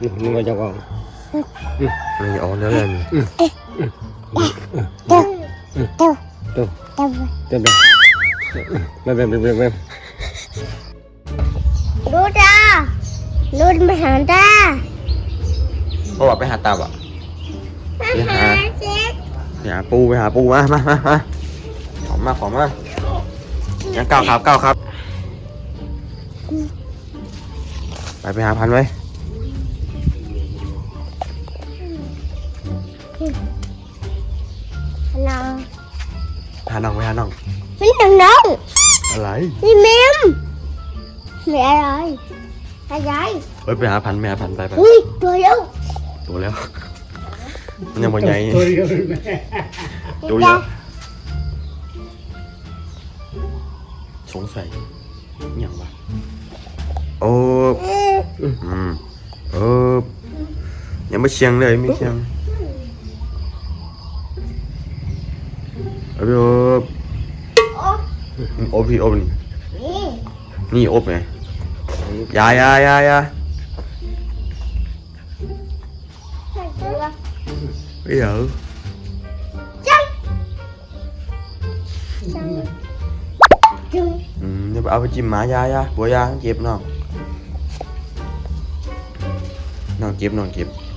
นี่นี่ว่าจะว่าไม่เอาแล้วแหละนี่ Đâu, đâu, Đâu? đâu. เต็มเลยไม่เป็นไม่เป็นไม่ Lút ra, lút mà hả ta? เพราะว่าไปหาตับอะ Hả Dạ. hả chết. ไปหาปูไปหาปูมามามามาขอมาขอมายังก้าวครับก้าวครับ ไปไปหาพันไว้ Nào, หาน้องไปหาน้อง mình đừng đâu. อะไร Đi mềm. Mẹ rồi. Hai gái. เฮ้ยไปหาพันไปหาพันไปไป Ui, trời ơi. ดูแล้วมันยังบ่ใหญ่ตัวเดียวเลยแม่ดูเยอะสงสัยอหย่างวะโอ้ Ừ. อืมเออยังไม่เชียงเลยไม่เชียง เออ Ô, อบพี่อบนี่ nè. นี่อบไงอยาอยาอยาอยา Chưa. เ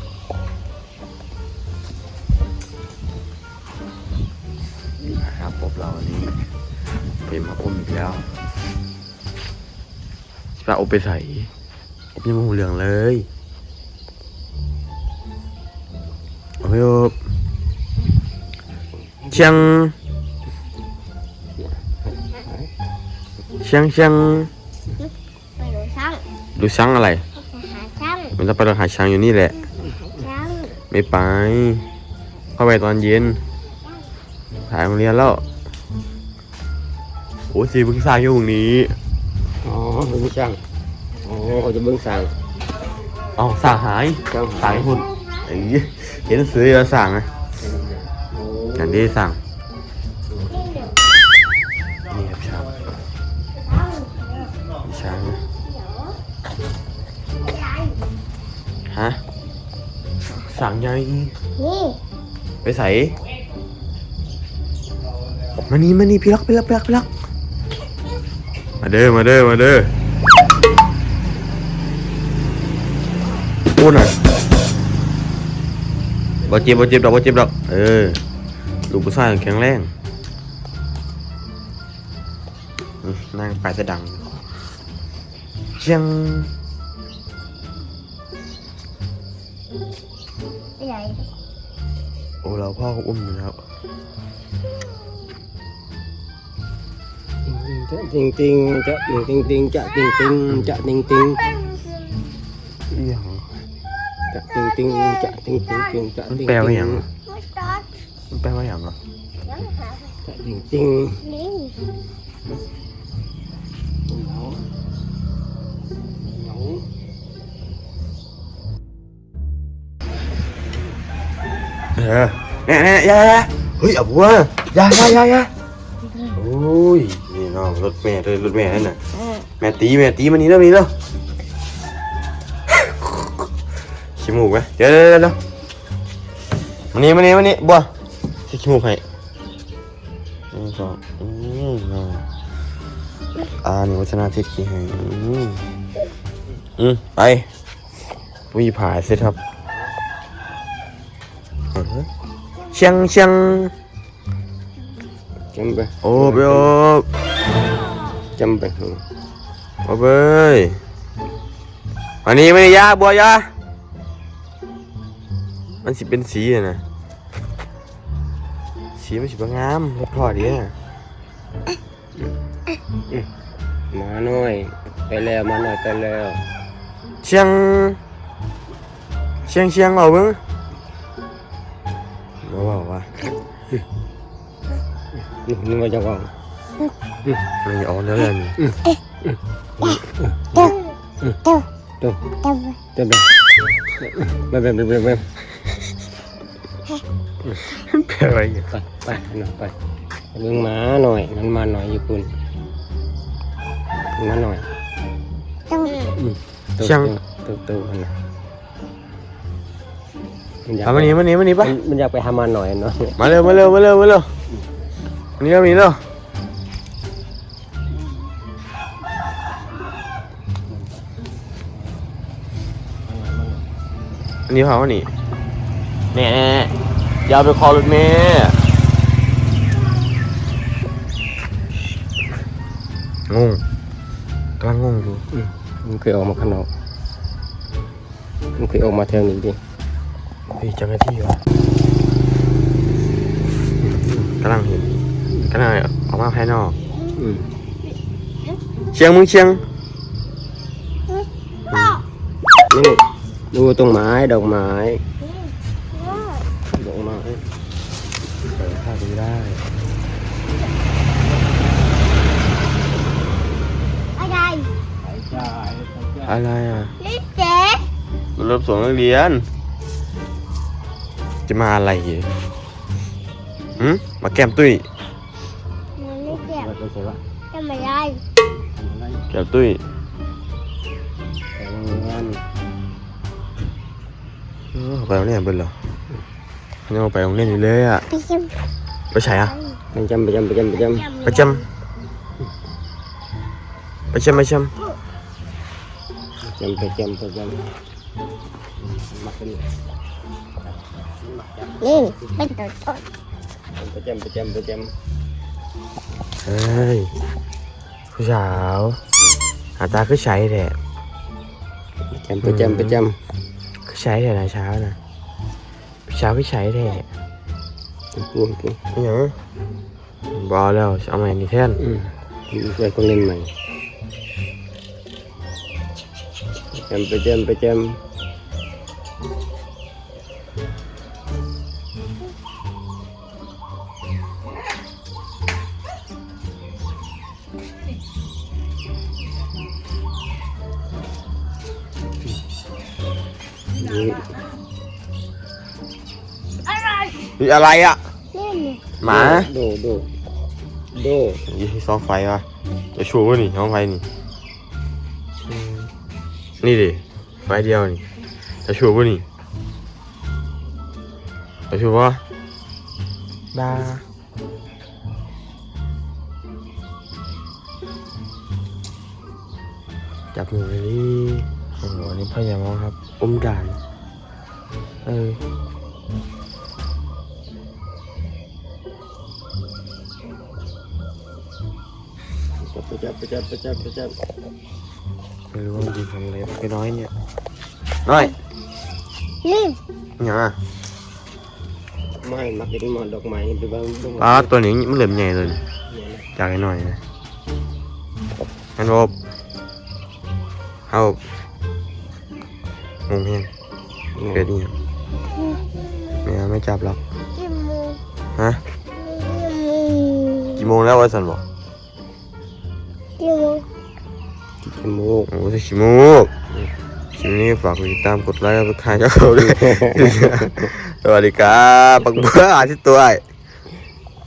ฮ้ยเหรอ Chân. Chân. Chân. อืมเดี๋ยวไปเอาไปจิ้มหมายายาบัวยาเจ็บน้องน้องเจ็บน้องเจ็บนะครับอบเราอันนี้เป็นมาอมอีกแล้วจะเอาไปใส่อบยังไม่หูเหลืองเลยโอ้ยอบเชียงเชียงเชียง Mày đuổi xong. ดูช้างอะไร Hả xong. มันจะไปเราหาช้างอยู่นี่แหละ Hả xong. ไม่ไป เข้าไปตอนเย็นถ่ายโรงเรียนแล้ว โอ้สีบึงสร้างอยู่ตรงนี้ อ๋อเบิ้งช่างอ๋อเขาจะเบิ้งสั่งเอาสร้างหายช่างสร้างให้คุณไอ้เห็นซื้อแล้วสั่งนะอย่างที่สั่งนี่ครับช้างมีช้างนะฮะสั่งใหญ่ Nè. ไปใส่มานี่มานี่พี่รักพี่รักพี่รักพี่รัก มาเด้อมาเด้อมาเด้อพูดหน่อยบ่เจ็บบ่เจ็บดอกบ่เจ็บดอก เออ ลูกผู้ชายแข็งแรงนี่นั่งไปจะดังเชียง Cái gì? โอ้เราพ่อก็อุ้มอยู่แล้วจริงจริงจะจริงจริงจริงจะจริงจริงจะจริงจริงเอียงจะจริงจริงจะจริงจริงจริงจะมันจริงแปลว่าอย่าง Mất tết. มันแปลว่าอย่างเหรอ Giống hả? จะจริงจริง Nè. เหงาเออแน่แน่ยายาเฮ้ยเอาบัวยายายายาโอ้ยนี่น้องรถแม่เลยรถแม่นั่นน่ะแม่ตีแม่ตีมันนี่แล้วนี่แล้วขี้มูกไหมเดี๋ยวเดี๋ยวเดี๋ยวมันนี่มันนี่มันนี่บัวที่ขี้มูกให้หนึ่งสองอืมน้องอ่านี่วัฒนาทิศขี้ให้อืมอืมไปวีผายเสร็จครับเชียงเชียงจำไปโอ้เบล จำไปโอ้เบยวันนี้ไม่ได้ยาบัวยามันสิเป็นสีอะนะ สีมันสิบงามเรียบร้อยดีนะมาหน่อย ไปแล้วมาหน่อยไปแล้ว เชียง เชียงเชียงเอาเบิ้งบ่บอกว่านี่นี่ว่าจะว่า ไม่เอาแล้วแหละนี่ Đâu. Đâu. Đâu. Đâu. เต็มเลยไม่เป็นไม่เป็นไม่แปลว่าอย่างไปไปนอยไปเบิ้งหมาหน่อยมันมาหน่อยอยู่คุณมาหน่อยตัวช่างตัวตัวมันนะมันอยากเอามานี่มานี่มานี่ปะมันอยากไปหามันหน่อยเนาะมาเร็วมาเร็วมาเร็วมาเร็วนนี้ก็มีเร็ว นนี้เผาอันนี้แน่อย่าไปคอรถเมย์งงกำลังงงอยู่มันเคยออกมาข้างนอกมันเคยออกมาแถวนี้ดิพี่เจ้าหน้าที่วะกำลังเห็นกำลังออกมาภายนอกอืมเชียงมึงเชียงนี่ ดูตรงไม้ดอกไม้ดอกไม้เปิดภาพดูได้อะไรอะไรอะนี่เจ๊รถส่งนักเรียน จะมาอะไรอีกหืมมาแก้มตุ้ยมันไม่เจ็บเราจะใช่ว่าทำอะไรทำอะไรแก้มตุ้ย ไปโรงเรียนเบิ่นเหรอเขายังเอาไปโรงเรียนอยู่เลยอะไปชิมไปใช่อะประจำประจำประจำประจประจำไปจำไปจำประจำประจำประจำมักเป็นนี่เป็นตัวต้นประจำประจำประจำเฮ้ยผู้สาวหาตาคือใช้แท้ำประจำประจำประจคือ ใช้แท้นะเช้านะผู้สาวคือใช้แท้ำปูนปูนอหยังบอแล้วเอาใหม่นี่แทนอืมใส่ของเล่นใหม่ประจำประจำประจำ นี่อะไรนี่อะไรอะนี่นี่หมาโดโดโดยี่ซองไฟวะจะชูวะนี่ซองไฟนี่อืมนี่ดิ ไฟเดียวนี่จะชูวะนี่จะชูวะบ้าจับมือเลยดิ โอ้โหอันนี่พยามองครับอุ้มด่าน เออประจำประจำประจำประจำไม่รู้ว่ามันจะทำอะไรไปน้อยเนี่ย น้อยนี่อหย่างอะไม่มักกินหมอนดอกไม้ไปบ้างดอกไม้ปลาตัวนี้มันเหลือมใหญ่เลยเนี่ยนะจากไอ้หน่อยนะฮันโอบเอา งงเฮงเกิดนี่ยังไม่เอาไม่จับหรอกกี่โมงฮะกี่โมงกี่โมงแล้ววะสันบอกกี่โมงจมูกโอ้สิขี้มูกคลิปนี้ฝากกดติดตามกดไลค์กดทายเจ้าเขาด้วยสวัสดีครับปักเบื่ออาทิตย์ตัวไอ้